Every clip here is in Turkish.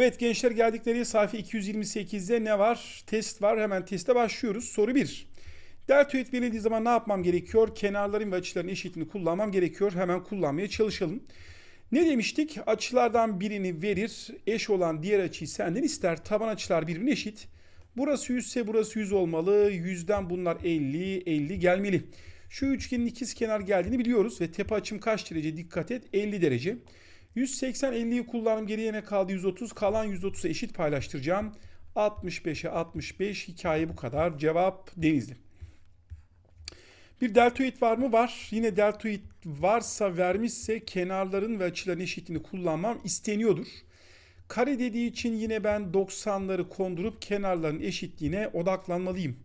Evet gençler geldikleri sayfa 228'de ne var? Test var. Hemen teste başlıyoruz. Soru 1. Deltoid verildiği zaman ne yapmam gerekiyor? Kenarların ve açıların eşitliğini kullanmam gerekiyor. Hemen kullanmaya çalışalım. Ne demiştik? Açılardan birini verir. Eş olan diğer açıyı senden ister. Taban açılar birbirine eşit. Burası 100 ise burası 100 olmalı. 100'den bunlar 50, 50 gelmeli. Şu üçgenin ikiz kenar geldiğini biliyoruz ve tepe açım kaç derece? Dikkat et 50 derece. 180 50'yi kullanım geriye ne kaldı? 130 kalan 130'a eşit paylaştıracağım. 65'e 65 hikaye bu kadar. Cevap Denizli. Bir deltoid var mı? Var. Yine deltoid varsa vermişse kenarların ve açıların eşitliğini kullanmam isteniyordur. Kare dediği için yine ben 90'ları kondurup kenarların eşitliğine odaklanmalıyım.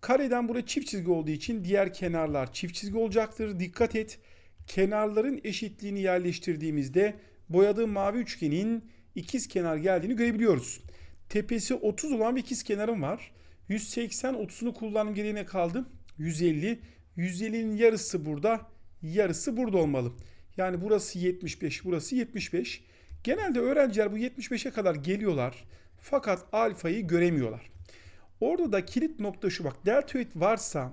Kareden buraya çift çizgi olduğu için diğer kenarlar çift çizgi olacaktır. Dikkat et. Kenarların eşitliğini yerleştirdiğimizde boyadığım mavi üçgenin ikiz kenar geldiğini görebiliyoruz. Tepesi 30 olan bir ikiz kenarım var. 180 30'unu kullanım geriye ne kaldı? 150. 150'nin yarısı burada, yarısı burada olmalı. Yani burası 75, burası 75. Genelde öğrenciler bu 75'e kadar geliyorlar. Fakat alfayı göremiyorlar. Orada da kilit nokta şu bak. Deltoid varsa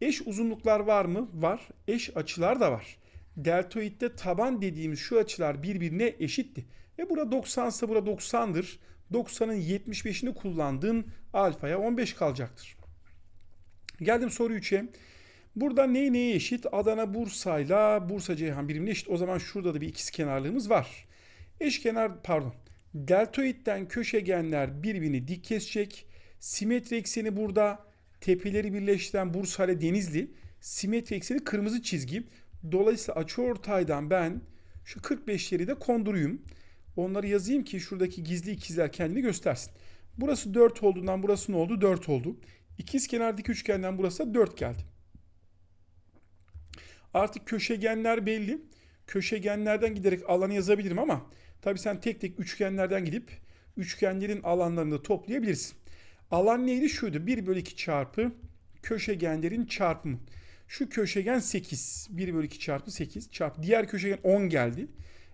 eş uzunluklar var mı? Var. Eş açılar da var. Deltoidde taban dediğimiz şu açılar birbirine eşitti. E burada 90 ise burada 90'dır. 90'ın 75'ini kullandığın alfaya 15 kalacaktır. Geldim soru 3'e. Burada ney neye eşit? Adana Bursa'yla Bursa Ceyhan birbirine eşit. O zaman şurada da bir ikiz kenarlığımız var. Eşkenar pardon. Deltoidden köşegenler birbirini dik kesecek. Simetri ekseni burada. Tepeleri birleştiren Bursa ile Denizli. Simetri ekseni kırmızı çizgi. Dolayısıyla açıortaydan ben şu 45'leri de konduruyum. Onları yazayım ki şuradaki gizli ikizler kendini göstersin. Burası 4 olduğundan burası ne oldu? 4 oldu. İkiz kenardaki üçgenden burası da 4 geldi. Artık köşegenler belli. Köşegenlerden giderek alanı yazabilirim ama tabi sen tek tek üçgenlerden gidip üçgenlerin alanlarını da toplayabilirsin. Alan neydi? Şuydu. 1 bölü 2 çarpı köşegenlerin çarpımı. Şu köşegen 8. 1 bölü 2 çarpı 8 çarpı. Diğer köşegen 10 geldi.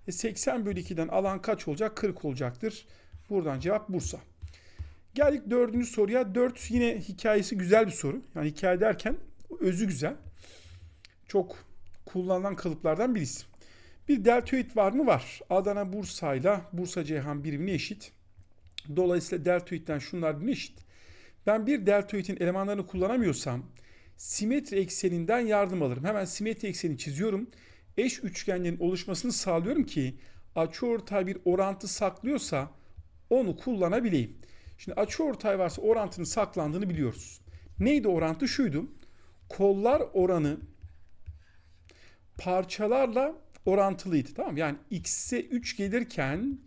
E 80 bölü 2'den alan kaç olacak? 40 olacaktır. Buradan cevap Bursa. Geldik dördüncü soruya. 4 yine hikayesi güzel bir soru. Yani hikaye derken özü güzel. Çok kullanılan kalıplardan birisi. Bir deltoid var mı? Var. Adana Bursa ile Bursa Ceyhan birbirine eşit. Dolayısıyla deltoidden şunlar birbirine eşit. Ben bir deltoidin elemanlarını kullanamıyorsam simetri ekseninden yardım alırım. Hemen simetri ekseni çiziyorum. Eş üçgenlerin oluşmasını sağlıyorum ki açıortay bir orantı saklıyorsa onu kullanabileyim. Şimdi açıortay varsa orantının saklandığını biliyoruz. Neydi orantı? Şuydu. Kollar oranı parçalarla orantılıydı. Tamam mı? Yani x'e 3 gelirken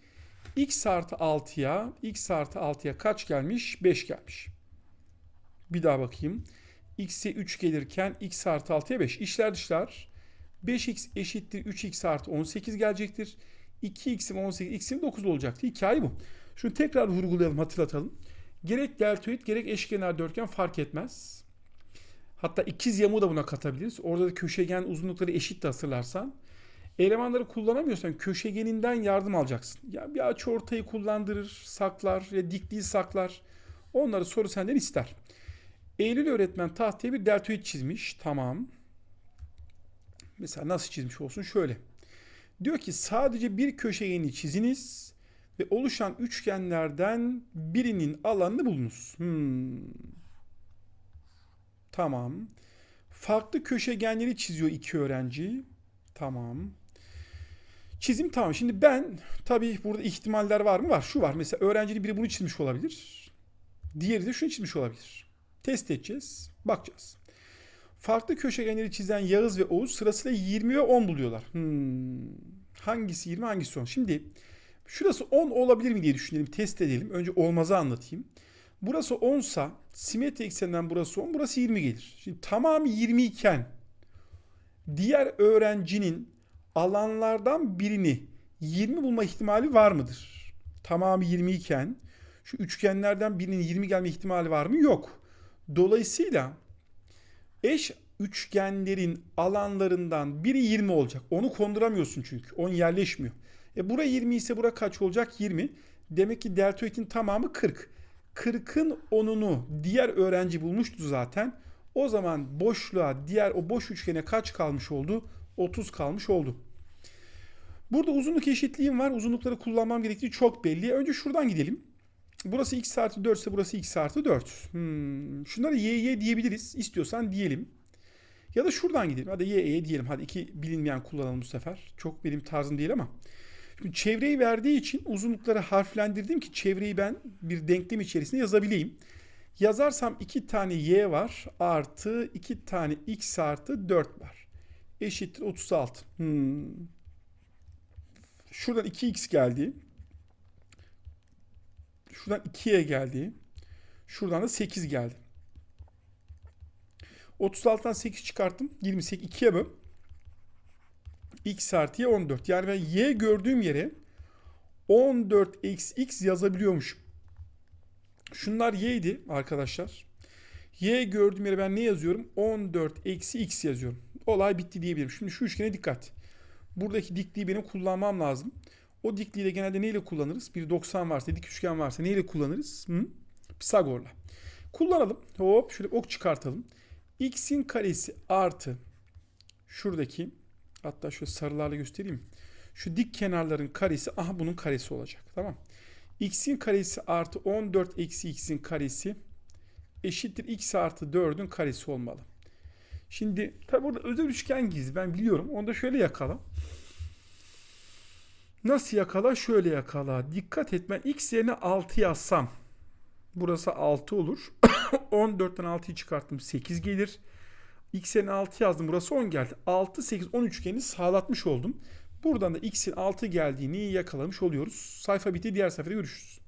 x artı 6'ya x artı 6'ya kaç gelmiş? 5 gelmiş. Bir daha bakayım. X'e 3 gelirken x artı 6'ya 5. İşler dışlar. 5x eşittir 3x artı 18 gelecektir. 2x'im 18, x'im 9 olacaktı. Hikaye bu. Şunu tekrar vurgulayalım, hatırlatalım. Gerek deltoid gerek eşkenar dörtgen fark etmez. Hatta ikiz yamuğu da buna katabiliriz. Orada da köşegen uzunlukları eşit de hatırlarsan. Elemanları kullanamıyorsan köşegeninden yardım alacaksın. Ya bir açı ortayı kullandırır, saklar ya dikliği saklar. Onları soru senden ister. Eylül öğretmen tahtaya bir deltoid çizmiş. Tamam. Mesela nasıl çizmiş olsun? Şöyle. Diyor ki sadece bir köşegeni çiziniz ve oluşan üçgenlerden birinin alanını bulunuz. Hmm. Tamam. Farklı köşegenleri çiziyor iki öğrenci. Tamam. Çizim tamam. Şimdi ben tabii burada ihtimaller var mı? Var. Şu var. Mesela öğrencinin biri bunu çizmiş olabilir. Diğeri de şunu çizmiş olabilir. Test edeceğiz. Bakacağız. Farklı köşegenleri çizen Yağız ve Oğuz sırasıyla 20 ve 10 buluyorlar. Hmm. Hangisi 20 hangisi 10? Şimdi şurası 10 olabilir mi diye düşünelim. Test edelim. Önce olmazı anlatayım. Burası 10 sa simetri ekseninden burası 10 burası 20 gelir. Şimdi tamamı 20 iken diğer öğrencinin alanlardan birini 20 bulma ihtimali var mıdır? Tamamı 20 iken şu üçgenlerden birinin 20 gelme ihtimali var mı? Yok. Dolayısıyla eş üçgenlerin alanlarından biri 20 olacak. Onu konduramıyorsun çünkü. 10 yerleşmiyor. E bura 20 ise bura kaç olacak? 20. Demek ki deltoidin tamamı 40. 40'ın 10'unu diğer öğrenci bulmuştu zaten. O zaman boşluğa diğer o boş üçgene kaç kalmış oldu? 30 kalmış oldu. Burada uzunluk eşitliğim var. Uzunlukları kullanmam gerektiği çok belli. Önce şuradan gidelim. Burası x artı 4 ise burası x artı 4. Hmm. Şunları y y diyebiliriz. İstiyorsan diyelim. Ya da şuradan gidelim. Hadi y y diyelim. Hadi iki bilinmeyen kullanalım bu sefer. Çok benim tarzım değil ama. Şimdi çevreyi verdiği için uzunlukları harflendirdim ki çevreyi ben bir denklem içerisinde yazabileyim. Yazarsam iki tane y var artı iki tane x artı 4 var. Eşittir 36. Hmm. Şuradan 2x geldi. Şuradan 2'ye geldi. Şuradan da 8 geldi. 36'dan 8 çıkarttım. 28 2'ye böl. x artı y 14. Yani ben y gördüğüm yere 14 eksi x yazabiliyormuşum. Şunlar y'ydi arkadaşlar. Y gördüğüm yere ben ne yazıyorum? 14 eksi x yazıyorum. Olay bitti diyebilirim. Şimdi şu üçgene dikkat. Buradaki dikliği benim kullanmam lazım. O dikliği de genelde neyle kullanırız? Bir 90 varsa, dik üçgen varsa neyle kullanırız? Hı? Pisagor'la. Kullanalım. Hop şöyle ok çıkartalım. X'in karesi artı şuradaki hatta şöyle sarılarla göstereyim. Şu dik kenarların karesi aha bunun karesi olacak. Tamam. X'in karesi artı 14 eksi x'in karesi eşittir x artı 4'ün karesi olmalı. Şimdi tabi burada özel üçgen gizli ben biliyorum. Onu da şöyle yakala. Nasıl yakala? Şöyle yakala. Dikkat et ben x yerine 6 yazsam. Burası 6 olur. 14'ten 6'yı çıkarttım 8 gelir. X yerine 6 yazdım. Burası 10 geldi. 6, 8, 10 üçgeni sağlatmış oldum. Buradan da x'in 6 geldiğini yakalamış oluyoruz. Sayfa bitti. Diğer sayfada görüşürüz.